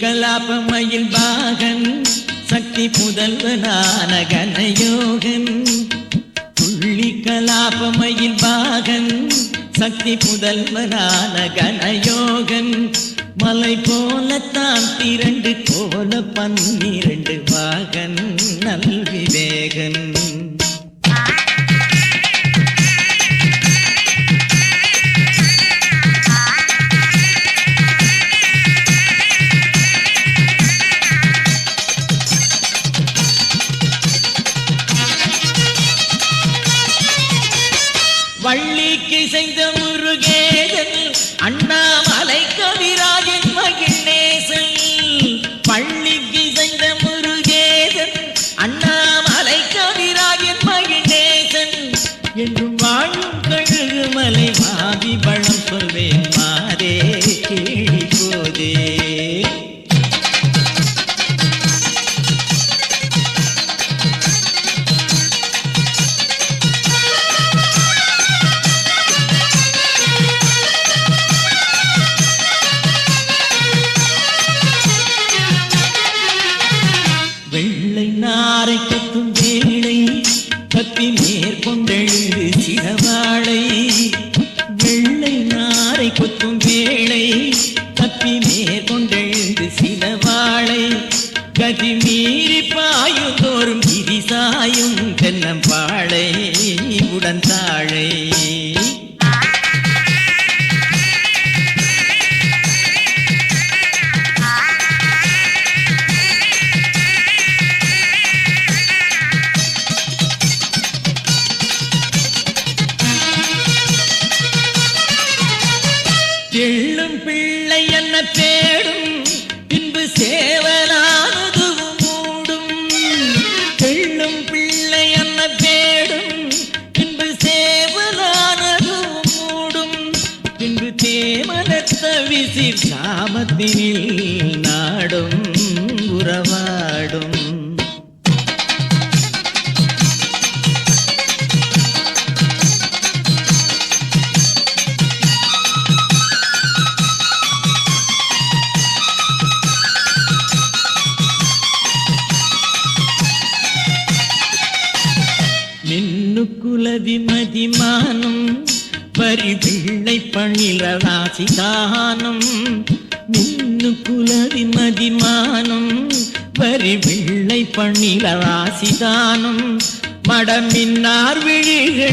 கலாபமயில் பாகன் சக்தி புதல்வனான கனயோகன் துள்ளி கலாபமயில் பாகன் சக்தி புதல்வனான கனயோகன் மலை போலத்தான் திரண்டு கோல பன்னிரண்டு பாகன் வாகன் நல்விவேகன் வள்ளிக்கு செய்த கத்தி மேற்கொண்டெழுது சிறவாளை வெள்ளை நாரை கொத்தும் வேளை. கத்தி மேற்கொண்டெழுது சிலவாளை கதி மீறி பாயும் தோறும் கிரிசாயும் தென்னம்பாளை உடன் எள்ளும் பிள்ளை என்ன தேடும்? பின்பு சேவலானதும் மூடும். எள்ளும் பிள்ளை என்ன தேடும்? பின்பு சேவலானதும் மூடும். பின்பு தேமலத்த விசிர் சாமத்தினில் மின்னுக்குலவி மதிமானம் வரி பிள்ளை பணில ராசிதானம் மின்னுக்குலவி மதிமானம் வரி பிள்ளை பணில ராசிதானம் மடமின்னார் விழிகள்